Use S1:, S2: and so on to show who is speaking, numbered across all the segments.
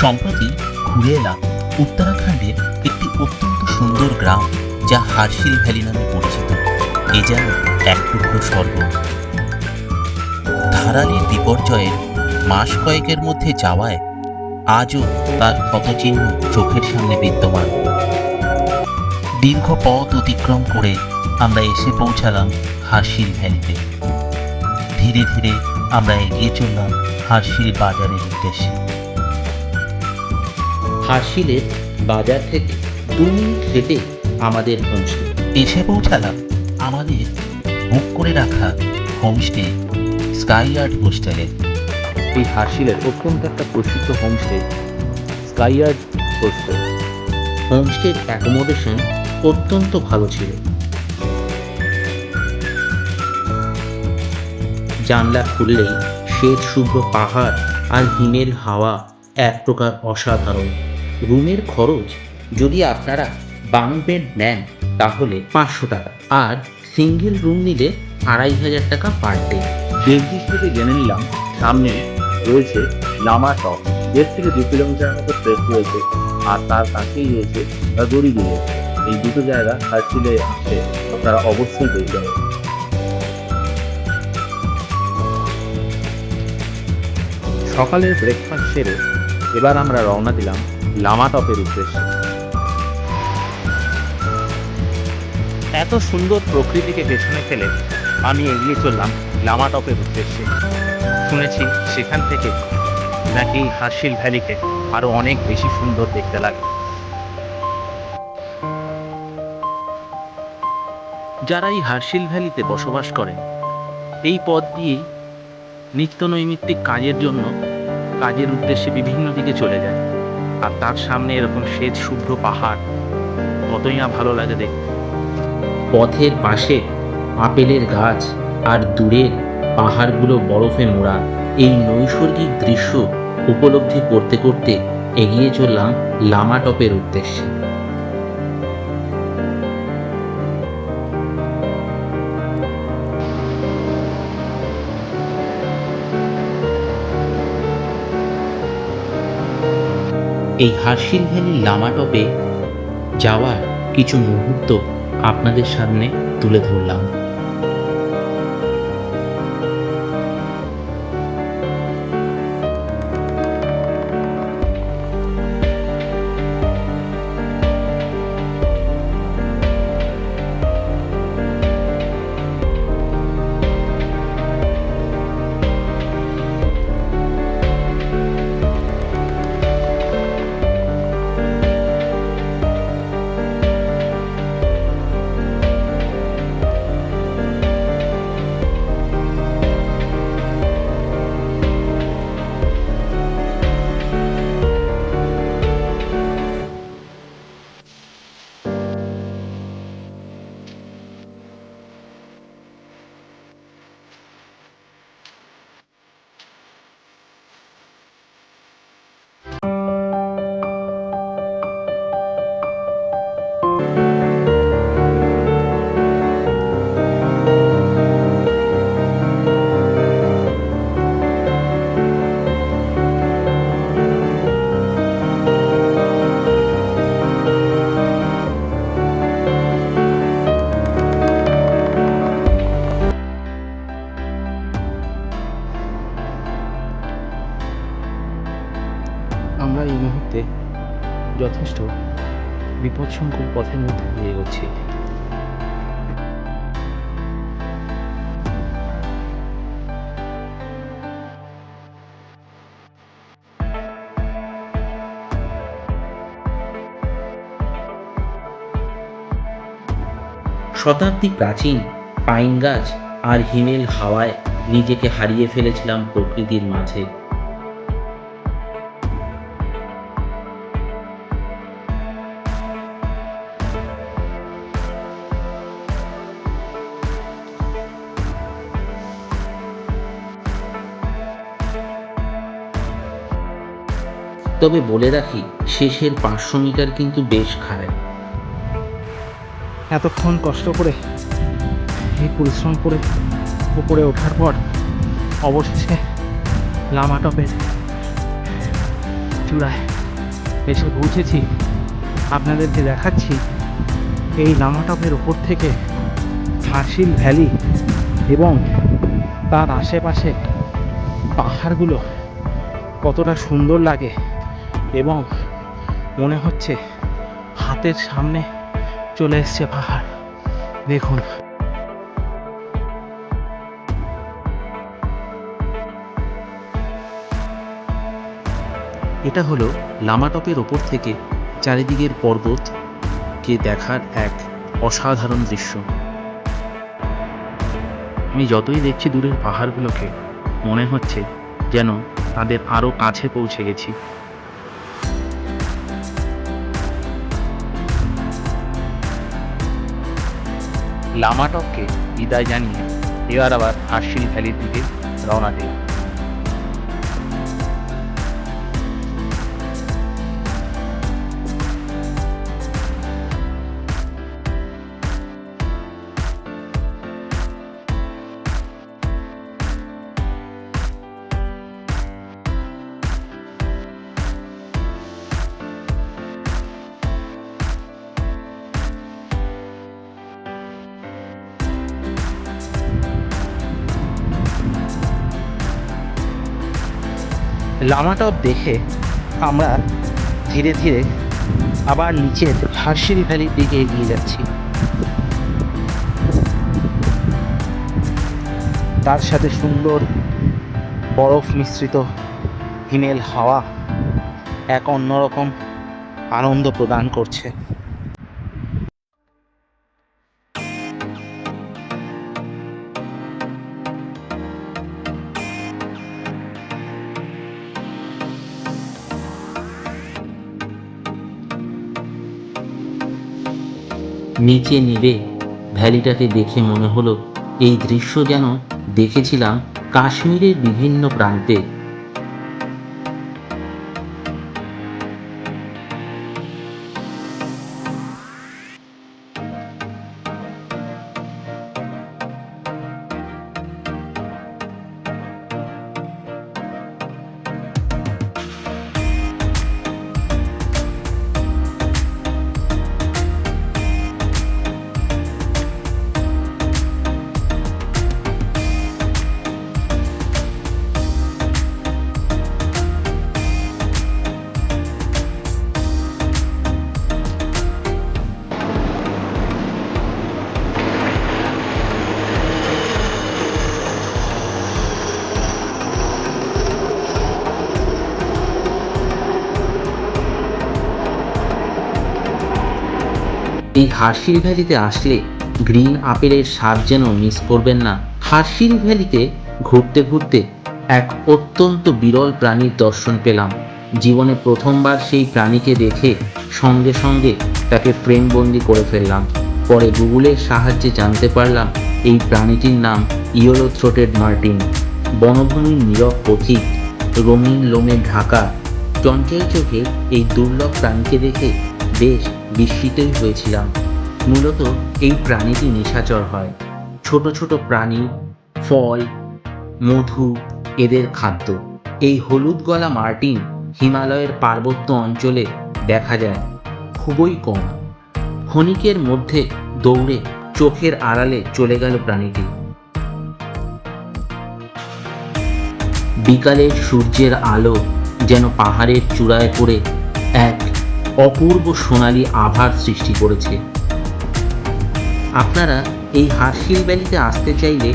S1: সম্প্রতি ঘুরে এলাম উত্তরাখণ্ডের একটি অত্যন্ত সুন্দর গ্রাম যা হার্শিল ভ্যালি নামে পরিচিত। এ যেন এক টুকরো স্বর্গ। ধারালির বিপর্যয়ের মাস কয়েকের মধ্যে যাওয়ায় আজও তার ক্ষতচিহ্ন চোখের সামনে বিদ্যমান। দীর্ঘ পথ অতিক্রম করে আমরা এসে পৌঁছালাম হার্শিল ভ্যালিতে। ধীরে ধীরে আমরা এগিয়ে চললাম হার্শিল বাজারের উদ্দেশ্যে। হার্শিলের বাজার থেকে দু মিনিট হেঁটে আমাদের হোমস্টে এসে পৌঁছালাম আমাদের বুক করে রাখা হোমস্টে স্কাইয়ার্ড হোস্টেলে।
S2: এই হার্শিলের অত্যন্ত একটা প্রসিদ্ধ হোমস্টে স্কাইয়ার্ড হোস্টেল।
S1: হোমস্টের অ্যাকোমোডেশন অত্যন্ত ভালো ছিল। জানলা খুললেই শ্বেত শুভ্র পাহাড় আর হিমেল হাওয়া এক প্রকার অসাধারণ। রুমের খরচ যদি আপনারা বাং বেড নেন, তাহলে পাঁচশো টাকা। আর সিঙ্গেল রুম নিলে আড়াই হাজার টাকা পার ডে।
S2: দেবজিৎ থেকে জেনে নিলাম, সামনে রয়েছে লামা টপ। দেড় থেকে দু কিলোমিটার মতো ট্রেক রয়েছে, আর তার কাছেই রয়েছে দড়ি দিয়ে। এই দুটো জায়গা হার্শিলে আসলে আপনারা অবশ্যই পেয়ে যাবেন সকালের ব্রেকফাস্ট সেরে এবার আমরা রওনা দিলাম লামা টপের উদ্দেশ্যে। এত সুন্দর প্রকৃতিকে পেছনে ফেলে আমি এগিয়ে চললাম লামা টপের উদ্দেশ্যে। শুনেছি সেখান থেকে নাকি হার্শিল ভ্যালিকে আরও অনেক বেশি সুন্দর দেখতে লাগে।
S1: যারা এই হার্শিল ভ্যালিতে বসবাস করেন এই পথ দিয়েই নিত্য নৈমিত্তিক কাজের জন্য কাজের উদ্দেশ্যে বিভিন্ন দিকে চলে যায়। আর তার সামনে এরকম শ্বেত শুভ্র পাহাড়। কতই না ভালো লাগে দেখতে। পথের পাশে আপেলের গাছ আর দূরের পাহাড়গুলো বরফে মোড়া। এই নৈসর্গিক দৃশ্য উপলব্ধি করতে করতে এগিয়ে চললাম লামা টপের উদ্দেশ্যে। এই হার্শিল ভ্যালির লামাটপে যাওয়ার কিছু মুহূর্ত আপনাদের সামনে তুলে ধরলাম।
S2: বিপদসংকুল পথের মধ্যে দিয়ে এগোচ্ছি।
S1: শতাব্দী প্রাচীন পাইন গাছ আর হিমেল হাওয়ায় নিজেকে হারিয়ে ফেলেছিলাম প্রকৃতির মাঝে। তবে বলে রাখি, শেষের পাঁচশো মিটার কিন্তু বেশ খারাপ।
S2: এতক্ষণ কষ্ট করে, এই পরিশ্রম করে, উপরে ওঠার পর অবশেষে লামা টপের চূড়ায়
S1: এসে পৌঁছেছি। আপনাদেরকে দেখাচ্ছি, এই লামাটপের ওপর থেকে হাসিল ভ্যালি এবং তার আশেপাশে পাহাড়গুলো কতটা সুন্দর লাগে। এবং মনে হচ্ছে হাতের সামনে চলে এসছে পাহাড়। দেখুন। এটা হলো লামাটপের ওপর থেকে চারিদিকের পর্বতকে দেখার এক অসাধারণ দৃশ্য। আমি যতই দেখছি দূরের পাহাড়গুলোকে, মনে হচ্ছে যেন তাদের আরও কাছে পৌঁছে গেছি। লামাটককে বিদায় জানিয়ে এবার আবার হার্শিল ভ্যালির দিকে রওনা দিলাম। লামাটপ দেখে আমরা ধীরে ধীরে আবার নিচের হার্শিল ভ্যালির দিকে এগিয়ে যাচ্ছি। তার সাথে সুন্দর বরফ মিশ্রিত হিমেল হাওয়া এক অন্যরকম আনন্দ প্রদান করছে।
S3: নিচে নেবে। ভ্যালিটাকে দেখে মনে হলো এই দৃশ্য যেন দেখেছিলাম কাশ্মীরের বিভিন্ন প্রান্তে। হার্শিল ভ্যালিতে আসলে গ্রিন আপেলের স্বাদ যেন মিস করবেন না। হার্শিল ভ্যালিতে ঘুরতে ঘুরতে এক অত্যন্ত বিরল প্রাণীর দর্শন পেলাম। জীবনে প্রথমবার সেই প্রাণীকে দেখে সঙ্গে সঙ্গে তাকে ফ্রেমবন্দি করে ফেললাম। পরে গুগলের সাহায্যে জানতে পারলাম এই প্রাণীটির নাম ইয়েলো থ্রোটেড মার্টিন। বনভূমির নীরব পথিক রঙিন লোমে ঢাকা চঞ্চল চোখে এই দুর্লভ প্রাণীকে দেখে বেশ বিস্মিতই হয়েছিলাম। মূলত এই প্রাণীটি নিশাচর হয়। ছোট ছোট প্রাণী, ফল, মধু, এদের খাদ্য। এই হলুদ গলা মার্টিন হিমালয়ের পার্বত্য অঞ্চলে দেখা যায়। খুবই কম। ক্ষণিকের মধ্যে দৌড়ে চোখের আড়ালে চলে গেল প্রাণীটি। বিকালের সূর্যের আলো যেন পাহাড়ের চূড়ায় পড়ে এক অপূর্ব সোনালী আভার সৃষ্টি করেছে। আপনারা এই হার্শিল ভ্যালিতে আসতে চাইলে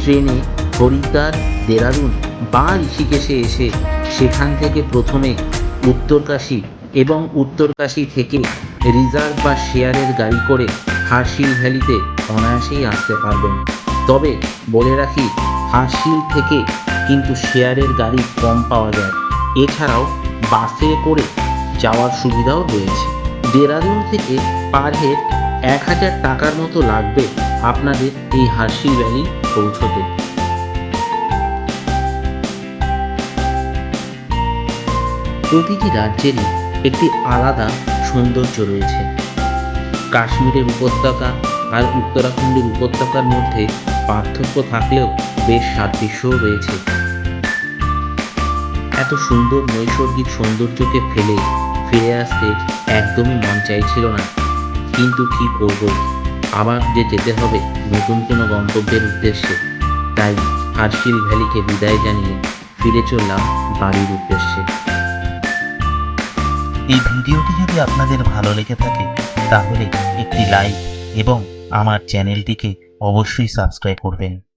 S3: ট্রেনে হরিদ্বার, দেরাদুন বা ঋষিকেশে এসে সেখান থেকে প্রথমে উত্তরকাশী এবং উত্তরকাশী থেকে রিজার্ভ বা শেয়ারের গাড়ি করে হার্শিল ভ্যালিতে অনায়াসেই আসতে পারবেন। তবে বলে রাখি হার্শিল থেকে কিন্তু শেয়ারের গাড়ি কম পাওয়া যায়। এছাড়াও বাসে করে যাওয়ার সুবিধাও রয়েছে। দেরাদুন থেকে পার হেড এক হাজার টাকার মতো লাগবে আপনাদের এই হার্শিল ভ্যালি পৌঁছতে। প্রতিটি রাজ্যেরই একটি আলাদা সৌন্দর্য রয়েছে। কাশ্মীরের উপত্যকা আর উত্তরাখণ্ডের উপত্যকার মধ্যে পার্থক্য থাকলেও বেশ সাদৃশ্যও রয়েছে। এত সুন্দর নৈসর্গিক সৌন্দর্যকে ফেলে ফিরে আসতে একদমই মন চাইছিল না। কিন্তু কি করব? আবার যে যেতে হবে নতুন কোনো গন্তব্যের উদ্দেশ্যে। তাই হার্শিল ভ্যালিকে বিদায় জানিয়ে ফিরে চললাম বাড়ির উদ্দেশ্যে।
S4: এই ভিডিওটি যদি আপনাদের ভালো লেগে থাকে, তাহলে একটি লাইক এবং আমার চ্যানেলটিকে অবশ্যই সাবস্ক্রাইব করবেন।